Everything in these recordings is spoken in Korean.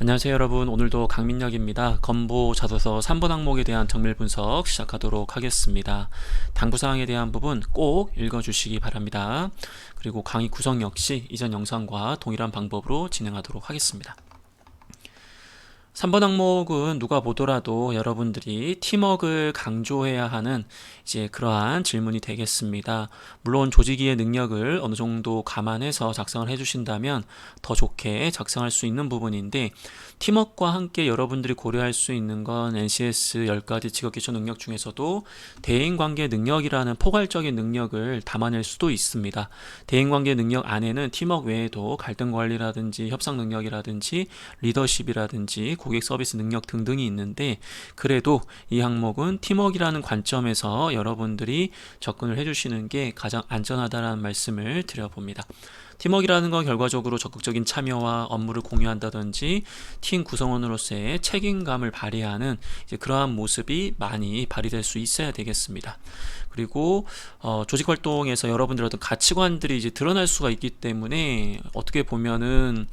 안녕하세요 여러분. 오늘도 강민혁입니다. 건보 자소서 3번 항목에 대한 정밀 분석 시작하도록 하겠습니다. 당부사항에 대한 부분 꼭 읽어주시기 바랍니다. 그리고 강의 구성 역시 이전 영상과 동일한 방법으로 진행하도록 하겠습니다 3번 항목은 누가 보더라도 여러분들이 팀워크를 강조해야 하는 이제 그러한 질문이 되겠습니다. 물론 조직위의 능력을 어느 정도 감안해서 작성을 해주신다면 더 좋게 작성할 수 있는 부분인데 팀워크와 함께 여러분들이 고려할 수 있는 건 NCS 10가지 직업 기초 능력 중에서도 대인관계 능력이라는 포괄적인 능력을 담아낼 수도 있습니다. 대인관계 능력 안에는 팀워크 외에도 갈등 관리라든지 협상 능력이라든지 리더십이라든지 고객 서비스 능력 등등이 있는데 그래도 이 항목은 팀워크라는 관점에서 여러분들이 접근을 해주시는 게 가장 안전하다라는 말씀을 드려봅니다. 팀워크라는 건 결과적으로 적극적인 참여와 업무를 공유한다든지 팀 구성원으로서의 책임감을 발휘하는 그러한 모습이 많이 발휘될 수 있어야 되겠습니다. 그리고 어, 조직 활동에서 여러분들의 어떤 가치관들이 이제 드러날 수가 있기 때문에 어떻게 보면은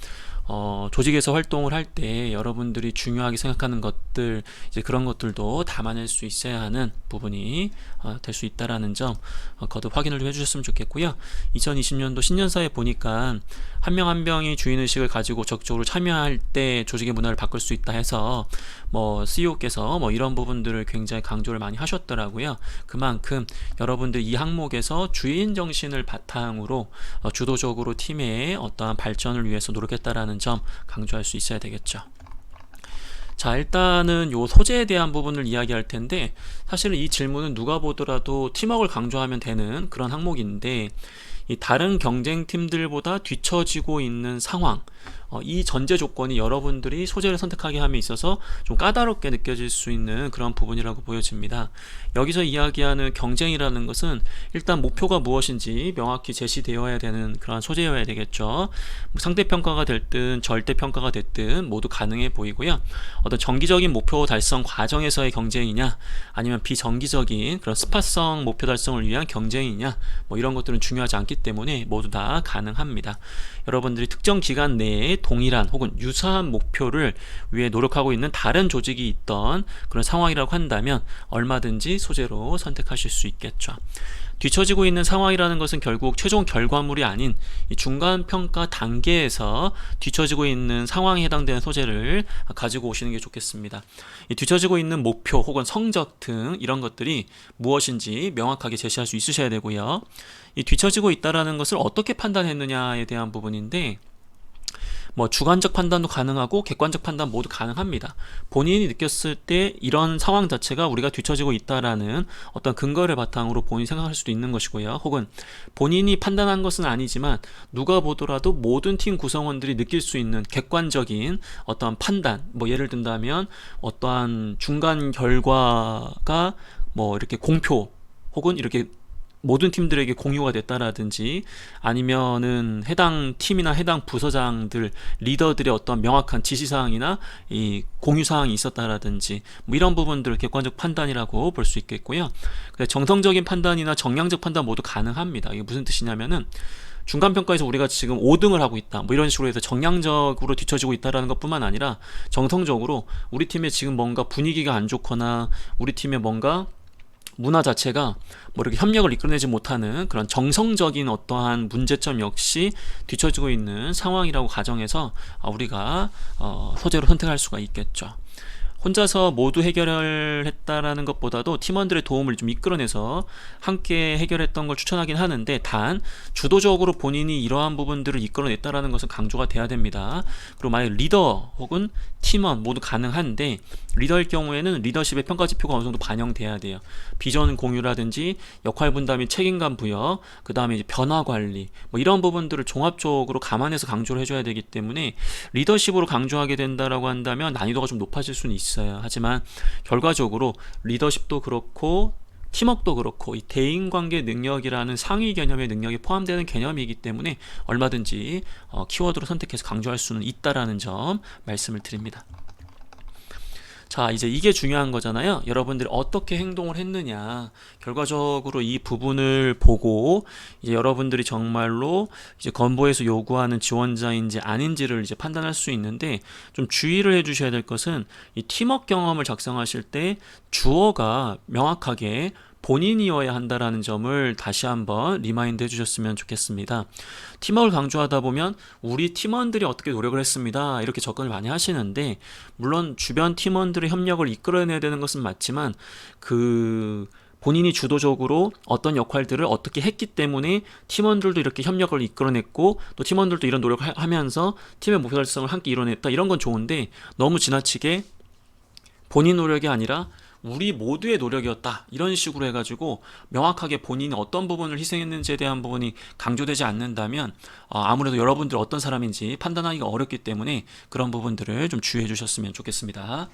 어, 조직에서 활동을 할 때 여러분들이 중요하게 생각하는 것들 이제 그런 것들도 담아낼 수 있어야 하는 부분이 어, 될 수 있다라는 점 어, 거듭 확인을 좀 해주셨으면 좋겠고요. 2020년도 신년사에 보니까 한 명 한 명이 주인 의식을 가지고 적극적으로 참여할 때 조직의 문화를 바꿀 수 있다 해서 뭐 CEO께서 뭐 이런 부분들을 굉장히 강조를 많이 하셨더라고요. 그만큼 여러분들 이 항목에서 주인 정신을 바탕으로 어, 주도적으로 팀의 어떠한 발전을 위해서 노력했다라는 점 강조할 수 있어야 되겠죠. 자, 일단은 요 소재에 대한 부분을 이야기할 텐데, 사실은 이 질문은 누가 보더라도 팀워크를 강조하면 되는 그런 항목인데, 이 다른 경쟁 팀들보다 뒤처지고 있는 상황, 어, 이 전제 조건이 여러분들이 소재를 선택하게 함에 있어서 좀 까다롭게 느껴질 수 있는 그런 부분이라고 보여집니다. 여기서 이야기하는 경쟁이라는 것은 일단 목표가 무엇인지 명확히 제시되어야 되는 그런 소재여야 되겠죠. 뭐 상대평가가 됐든 절대평가가 됐든 모두 가능해 보이고요. 어떤 정기적인 목표 달성 과정에서의 경쟁이냐 아니면 비정기적인 그런 스파성 목표 달성을 위한 경쟁이냐 뭐 이런 것들은 중요하지 않기 때문에 모두 다 가능합니다. 여러분들이 특정 기간 내에 동일한 혹은 유사한 목표를 위해 노력하고 있는 다른 조직이 있던 그런 상황이라고 한다면 얼마든지 소재로 선택하실 수 있겠죠. 뒤처지고 있는 상황이라는 것은 결국 최종 결과물이 아닌 중간 평가 단계에서 뒤처지고 있는 상황에 해당되는 소재를 가지고 오시는 게 좋겠습니다. 뒤처지고 있는 목표 혹은 성적 등 이런 것들이 무엇인지 명확하게 제시할 수 있으셔야 되고요. 이 뒤처지고 있다라는 것을 어떻게 판단했느냐에 대한 부분인데 뭐 주관적 판단도 가능하고 객관적 판단 모두 가능합니다. 본인이 느꼈을 때 이런 상황 자체가 우리가 뒤처지고 있다라는 어떤 근거를 바탕으로 본인이 생각할 수도 있는 것이고요. 혹은 본인이 판단한 것은 아니지만 누가 보더라도 모든 팀 구성원들이 느낄 수 있는 객관적인 어떠한 판단, 뭐 예를 든다면 어떠한 중간 결과가 뭐 이렇게 공표 혹은 이렇게 모든 팀들에게 공유가 됐다라든지 아니면은 해당 팀이나 해당 부서장들 리더들의 어떤 명확한 지시 사항이나 이 공유 사항이 있었다라든지 뭐 이런 부분들을 객관적 판단이라고 볼 수 있겠고요. 정성적인 판단이나 정량적 판단 모두 가능합니다. 이게 무슨 뜻이냐면은 중간 평가에서 우리가 지금 5등을 하고 있다. 뭐 이런 식으로 해서 정량적으로 뒤처지고 있다라는 것뿐만 아니라 정성적으로 우리 팀에 지금 뭔가 분위기가 안 좋거나 우리 팀에 뭔가 문화 자체가 뭐 이렇게 협력을 이끌어내지 못하는 그런 정성적인 어떠한 문제점 역시 뒤처지고 있는 상황이라고 가정해서 아, 우리가 어, 소재로 선택할 수가 있겠죠. 혼자서 모두 해결을 했다라는 것보다도 팀원들의 도움을 좀 이끌어내서 함께 해결했던 걸 추천하긴 하는데 단 주도적으로 본인이 이러한 부분들을 이끌어냈다라는 것은 강조가 돼야 됩니다. 그리고 만약 리더 혹은 팀원 모두 가능한데 리더일 경우에는 리더십의 평가 지표가 어느 정도 반영돼야 돼요. 비전 공유라든지 역할 분담 및 책임감 부여, 그 다음에 변화 관리, 뭐 이런 부분들을 종합적으로 감안해서 강조를 해줘야 되기 때문에 리더십으로 강조하게 된다라고 한다면 난이도가 좀 높아질 수는 있어요. 하지만 결과적으로 리더십도 그렇고 팀워크도 그렇고 이 대인관계 능력이라는 상위 개념의 능력이 포함되는 개념이기 때문에 얼마든지 어, 키워드로 선택해서 강조할 수는 있다라는 점 말씀을 드립니다. 자, 이제 이게 중요한 거잖아요. 여러분들이 어떻게 행동을 했느냐. 결과적으로 이 부분을 보고 이제 여러분들이 정말로 이제 건보에서 요구하는 지원자인지 아닌지를 이제 판단할 수 있는데 좀 주의를 해 주셔야 될 것은 이 팀워크 경험을 작성하실 때 주어가 명확하게 본인이어야 한다라는 점을 다시 한번 리마인드 해주셨으면 좋겠습니다. 팀워크를 강조하다 보면 우리 팀원들이 어떻게 노력을 했습니다. 이렇게 접근을 많이 하시는데 물론 주변 팀원들의 협력을 이끌어내야 되는 것은 맞지만 그 본인이 주도적으로 어떤 역할들을 어떻게 했기 때문에 팀원들도 이렇게 협력을 이끌어냈고 또 팀원들도 이런 노력을 하- 하면서 팀의 목표 달성을 함께 이뤄냈다 이런 건 좋은데 너무 지나치게 본인 노력이 아니라 우리 모두의 노력이었다 이런 식으로 해가지고 명확하게 본인이 어떤 부분을 희생했는지에 대한 부분이 강조되지 않는다면 어, 아무래도 여러분들 어떤 사람인지 판단하기가 어렵기 때문에 그런 부분들을 좀 주의해 주셨으면 좋겠습니다.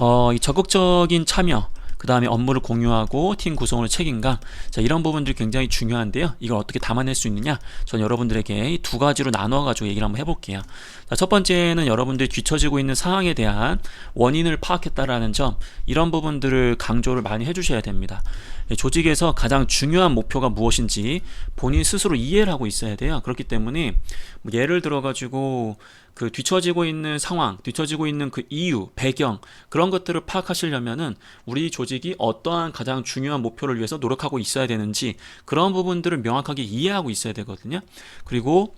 어, 이 적극적인 참여, 그 다음에 업무를 공유하고 팀 구성으로 책임감, 자, 이런 부분들이 굉장히 중요한데요. 이걸 어떻게 담아낼 수 있느냐? 전 여러분들에게 이두 가지로 나눠 가지고 얘기를 한번 해볼게요. 자, 첫 번째는 여러분들이 뒤처지고 있는 상황에 대한 원인을 파악했다라는 점, 이런 부분들을 강조를 많이 해주셔야 됩니다. 예, 조직에서 가장 중요한 목표가 무엇인지 본인 스스로 이해를 하고 있어야 돼요. 그렇기 때문에 뭐 예를 들어 가지고 그 뒤처지고 있는 상황, 뒤처지고 있는 그 이유, 배경 그런 것들을 파악하시려면은 우리 조직이 어떠한 가장 중요한 목표를 위해서 노력하고 있어야 되는지 그런 부분들을 명확하게 이해하고 있어야 되거든요. 그리고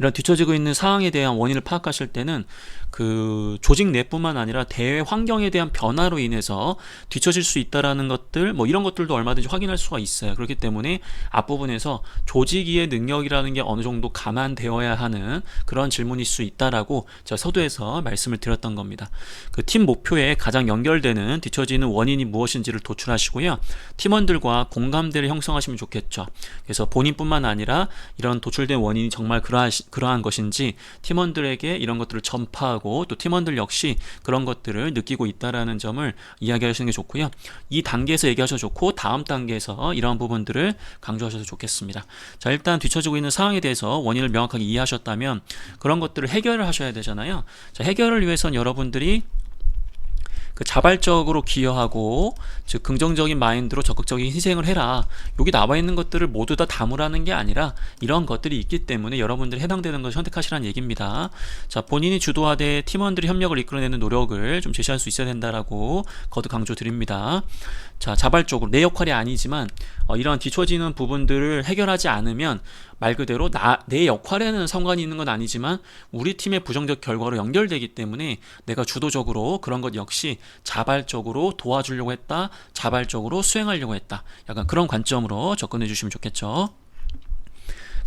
이런 뒤처지고 있는 상황에 대한 원인을 파악하실 때는 그 조직 내뿐만 아니라 대외 환경에 대한 변화로 인해서 뒤처질 수 있다라는 것들 뭐 이런 것들도 얼마든지 확인할 수가 있어요. 그렇기 때문에 앞부분에서 조직위의 능력이라는 게 어느 정도 감안되어야 하는 그런 질문일 수 있다라고 제가 서두에서 말씀을 드렸던 겁니다. 그 팀 목표에 가장 연결되는 뒤처지는 원인이 무엇인지를 도출하시고요. 팀원들과 공감대를 형성하시면 좋겠죠. 그래서 본인뿐만 아니라 이런 도출된 원인이 정말 그러하, 그러한 것인지 팀원들에게 이런 것들을 전파하고 또 팀원들 역시 그런 것들을 느끼고 있다라는 점을 이야기하시는 게 좋고요. 이 단계에서 얘기하셔도 좋고 다음 단계에서 이러한 부분들을 강조하셔도 좋겠습니다. 자, 일단 뒤처지고 있는 상황에 대해서 원인을 명확하게 이해하셨다면 그런 것들을 해결을 하셔야 되잖아요. 자, 해결을 위해선 여러분들이 그 자발적으로 기여하고 즉 긍정적인 마인드로 적극적인 희생을 해라. 여기 나와 있는 것들을 모두 다 담으라는 게 아니라 이런 것들이 있기 때문에 여러분들이 해당되는 것을 선택하시라는 얘기입니다. 자, 본인이 주도하되 팀원들이 협력을 이끌어내는 노력을 좀 제시할 수 있어야 된다라고 거듭 강조 드립니다. 자, 자발적으로 내 역할이 아니지만 어, 이러한 뒤처지는 부분들을 해결하지 않으면 말 그대로 나, 내 역할에는 상관이 있는 건 아니지만 우리 팀의 부정적 결과로 연결되기 때문에 내가 주도적으로 그런 것 역시 자발적으로 도와주려고 했다, 자발적으로 수행하려고 했다. 약간 그런 관점으로 접근해 주시면 좋겠죠.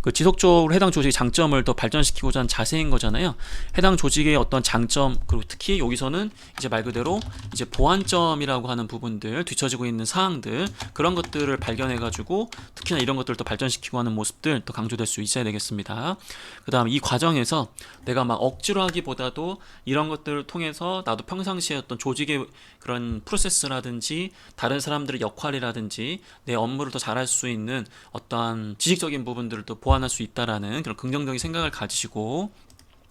그 지속적으로 해당 조직의 장점을 더 발전시키고자 하는 자세인 거잖아요. 해당 조직의 어떤 장점 그리고 특히 여기서는 이제 말 그대로 이제 보완점이라고 하는 부분들 뒤처지고 있는 사항들 그런 것들을 발견해 가지고 특히나 이런 것들을 더 발전시키고 하는 모습들 더 강조될 수 있어야 되겠습니다. 그다음 이 과정에서 내가 막 억지로 하기보다도 이런 것들을 통해서 나도 평상시에 어떤 조직의 그런 프로세스라든지 다른 사람들의 역할이라든지 내 업무를 더 잘할 수 있는 어떠한 지식적인 부분들을 또 보완 할 수 있다라는 그런 긍정적인 생각을 가지시고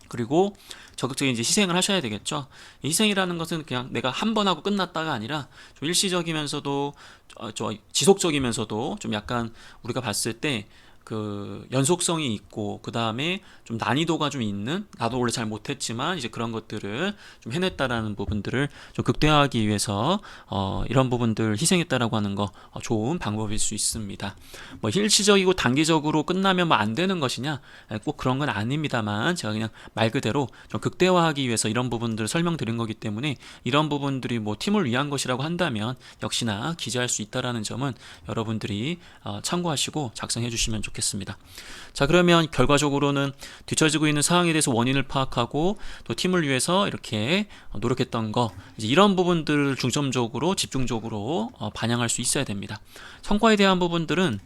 그리고 적극적인 이제 희생을 하셔야 되겠죠. 이 희생이라는 것은 그냥 내가 한 번 하고 끝났다가 아니라 좀 일시적이면서도 어, 저 지속적이면서도 좀 약간 우리가 봤을 때 그 연속성이 있고 그 다음에 좀 난이도가 좀 있는 나도 원래 잘 못했지만 이제 그런 것들을 좀 해냈다라는 부분들을 좀 극대화하기 위해서 어, 이런 부분들 희생했다라고 하는 거 어, 좋은 방법일 수 있습니다. 뭐 일시적이고 단기적으로 끝나면 뭐 안 되는 것이냐 에, 꼭 그런 건 아닙니다만 제가 그냥 말 그대로 좀 극대화하기 위해서 이런 부분들을 설명드린 거기 때문에 이런 부분들이 뭐 팀을 위한 것이라고 한다면 역시나 기재할 수 있다라는 점은 여러분들이 어, 참고하시고 작성해 주시면 좋겠습니다. 자 그러면 결과적으로는 뒤처지고 있는 상황에 대해서 원인을 파악하고 또 팀을 위해서 이렇게 노력했던 거 이런 부분들을 중점적으로 집중적으로 어, 반영할 수 있어야 됩니다. 성과에 대한 부분들은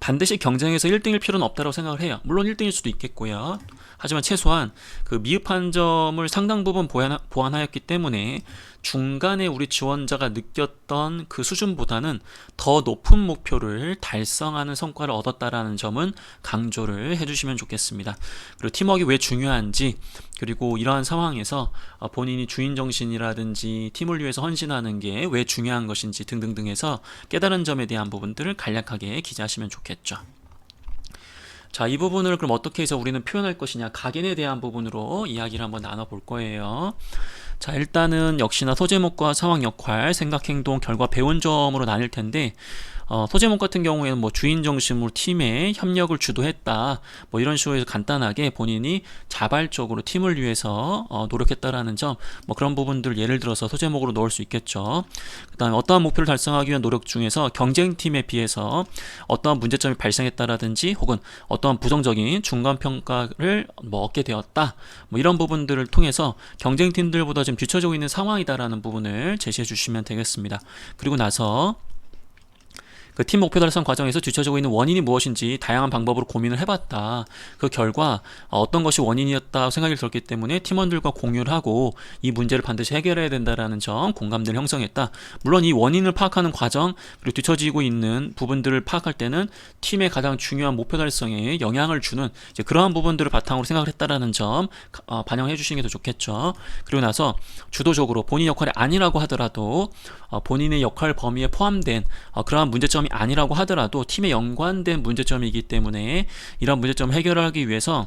반드시 경쟁에서 1등일 필요는 없다고 생각을 해요. 물론 1등일 수도 있겠고요. 하지만 최소한 그 미흡한 점을 상당 부분 보완, 보완하 였기 때문에 중간에 우리 지원자가 느꼈던 그 수준보다는 더 높은 목표를 달성하는 성과를 얻었다라는 점은 강조를 해주시면 좋겠습니다. 그리고 팀워크가 왜 중요한지 그리고 이러한 상황에서 어, 본인이 주인 정신이라든지 팀을 위해서 헌신하는 게 왜 중요한 것인지 등등등 해서 깨달은 점에 대한 부분들을 간략하게 기재하시면 좋겠죠. 자, 이 부분을 그럼 어떻게 해서 우리는 표현할 것이냐, 각인에 대한 부분으로 이야기를 한번 나눠볼 거예요. 자, 일단은 역시나 소제목과 상황 역할, 생각, 행동, 결과, 배운 점으로 나뉠 텐데, 어, 소제목 같은 경우에는 뭐 주인 정신으로 팀의 협력을 주도했다. 뭐 이런 식으로 해서 간단하게 본인이 자발적으로 팀을 위해서 어, 노력했다라는 점, 뭐 그런 부분들 예를 들어서 소제목으로 넣을 수 있겠죠. 그 다음에 어떠한 목표를 달성하기 위한 노력 중에서 경쟁팀에 비해서 어떠한 문제점이 발생했다라든지 혹은 어떠한 부정적인 중간 평가를 뭐 얻게 되었다. 뭐 이런 부분들을 통해서 경쟁팀들보다 좀 뒤처지고 있는 상황이다라는 부분을 제시해 주시면 되겠습니다. 그리고 나서 그 팀 목표 달성 과정에서 뒤처지고 있는 원인이 무엇인지 다양한 방법으로 고민을 해봤다. 그 결과 어떤 것이 원인이었다 생각이 들었기 때문에 팀원들과 공유를 하고 이 문제를 반드시 해결해야 된다라는 점 공감대를 형성했다. 물론 이 원인을 파악하는 과정 그리고 뒤처지고 있는 부분들을 파악할 때는 팀의 가장 중요한 목표 달성에 영향을 주는 그러한 부분들을 바탕으로 생각을 했다라는 점 어, 반영해 주시는 게 더 좋겠죠. 그리고 나서 주도적으로 본인 역할이 아니라고 하더라도 어, 본인의 역할 범위에 포함된 어, 그러한 문제점 이 아니라고 하더라도 팀에 연관된 문제점이기 때문에 이런 문제점을 해결하기 위해서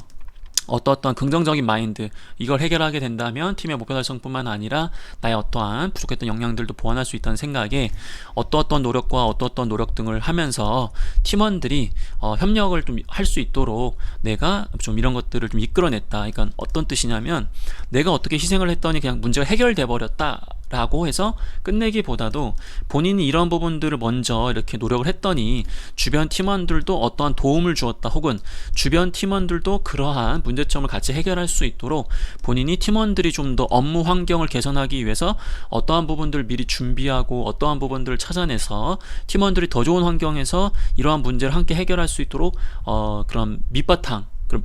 어떠어떠한 긍정적인 마인드 이걸 해결하게 된다면 팀의 목표 달성뿐만 아니라 나의 어떠한 부족했던 역량들도 보완할 수 있다는 생각에 어떠어떠한 노력과 어떠어떠한 노력 등을 하면서 팀원들이 어, 협력을 좀 할 수 있도록 내가 좀 이런 것들을 좀 이끌어냈다. 그러니까 어떤 뜻이냐면 내가 어떻게 희생을 했더니 그냥 문제가 해결돼 버렸다. 라고 해서 끝내기보다도 본인이 이런 부분들을 먼저 이렇게 노력을 했더니 주변 팀원들도 어떠한 도움을 주었다 혹은 주변 팀원들도 그러한 문제점을 같이 해결할 수 있도록 본인이 팀원들이 좀 더 업무 환경을 개선하기 위해서 어떠한 부분들을 미리 준비하고 어떠한 부분들을 찾아내서 팀원들이 더 좋은 환경에서 이러한 문제를 함께 해결할 수 있도록 어 그런 밑바탕 그런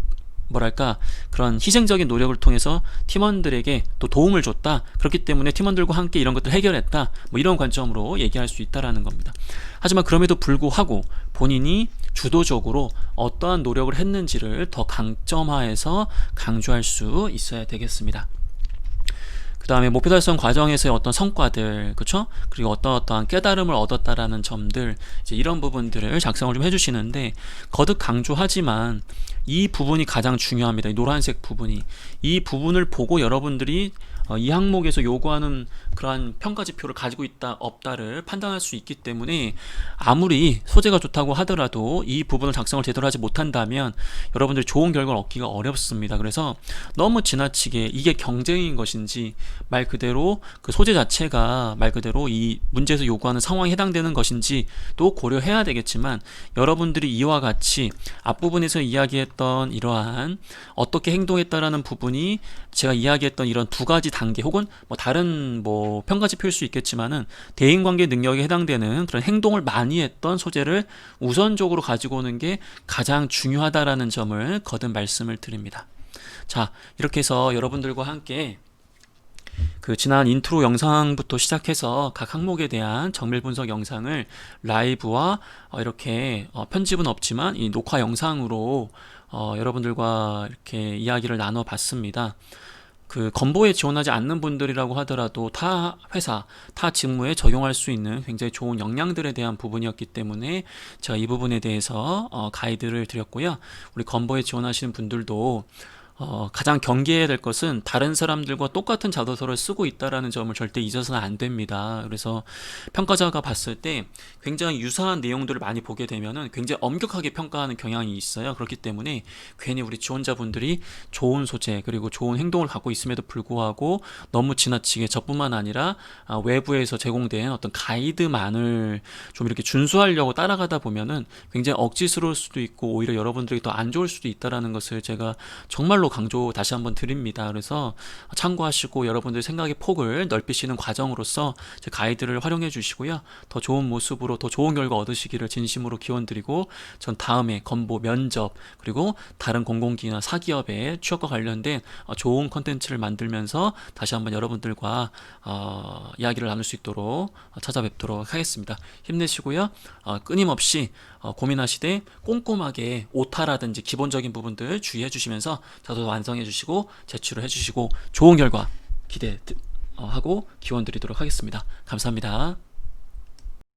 뭐랄까 그런 희생적인 노력을 통해서 팀원들에게 또 도움을 줬다. 그렇기 때문에 팀원들과 함께 이런 것들 을 해결했다. 뭐 이런 관점으로 얘기할 수 있다라는 겁니다. 하지만 그럼에도 불구하고 본인이 주도적으로 어떠한 노력을 했는지를 더 강점화해서 강조할 수 있어야 되겠습니다 그 다음에 목표 달성 과정에서의 어떤 성과들, 그쵸? 그리고 어떤 어떠한 깨달음을 얻었다라는 점들, 이제 이런 부분들을 작성을 좀 해주시는데, 거듭 강조하지만, 이 부분이 가장 중요합니다. 이 노란색 부분이. 이 부분을 보고 여러분들이 어, 이 항목에서 요구하는 그러한 평가 지표를 가지고 있다 없다를 판단할 수 있기 때문에 아무리 소재가 좋다고 하더라도 이 부분을 작성을 제대로 하지 못한다면 여러분들이 좋은 결과를 얻기가 어렵습니다. 그래서 너무 지나치게 이게 경쟁인 것인지 말 그대로 그 소재 자체가 말 그대로 이 문제에서 요구하는 상황에 해당되는 것인지 또 고려해야 되겠지만 여러분들이 이와 같이 앞부분에서 이야기했던 이러한 어떻게 행동했다라는 부분이 제가 이야기했던 이런 두 가지 단계 혹은 뭐 다른 뭐 평가 지표일 수 있겠지만은 대인 관계 능력에 해당되는 그런 행동을 많이 했던 소재를 우선적으로 가지고 오는 게 가장 중요하다라는 점을 거듭 말씀을 드립니다. 자, 이렇게 해서 여러분들과 함께 그 지난 인트로 영상부터 시작해서 각 항목에 대한 정밀 분석 영상을 라이브와 어 이렇게 어 편집은 없지만 이 녹화 영상으로 어 여러분들과 이렇게 이야기를 나눠 봤습니다. 그 건보에 지원하지 않는 분들이라고 하더라도 타 회사, 타 직무에 적용할 수 있는 굉장히 좋은 역량들에 대한 부분이었기 때문에 제가 이 부분에 대해서 어, 가이드를 드렸고요. 우리 건보에 지원하시는 분들도 어, 가장 경계해야 될 것은 다른 사람들과 똑같은 자소서를 쓰고 있다라는 점을 절대 잊어서는 안 됩니다. 그래서 평가자가 봤을 때 굉장히 유사한 내용들을 많이 보게 되면은 굉장히 엄격하게 평가하는 경향이 있어요. 그렇기 때문에 괜히 우리 지원자분들이 좋은 소재 그리고 좋은 행동을 갖고 있음에도 불구하고 너무 지나치게 저뿐만 아니라 아, 외부에서 제공된 어떤 가이드만을 좀 이렇게 준수하려고 따라가다 보면은 굉장히 억지스러울 수도 있고 오히려 여러분들이 더 안 좋을 수도 있다라는 것을 제가 정말로 정말로 강조 다시 한번 드립니다. 그래서 참고하시고 여러분들 생각의 폭을 넓히시는 과정으로서 제 가이드를 활용해 주시고요. 더 좋은 모습으로 더 좋은 결과 얻으시기를 진심으로 기원드리고 전 다음에 건보 면접 그리고 다른 공공기나 사기업의 취업과 관련된 어, 좋은 컨텐츠를 만들면서 다시 한번 여러분들과 어, 이야기를 나눌 수 있도록 어, 찾아뵙도록 하겠습니다. 힘내시고요. 어, 끊임없이 어, 고민하시되 꼼꼼하게 오타라든지 기본적인 부분들 주의해 주시면서 저도 완성해 주시고 제출을 해 주시고 좋은 결과 기대하고 기원 드리도록 하겠습니다. 감사합니다.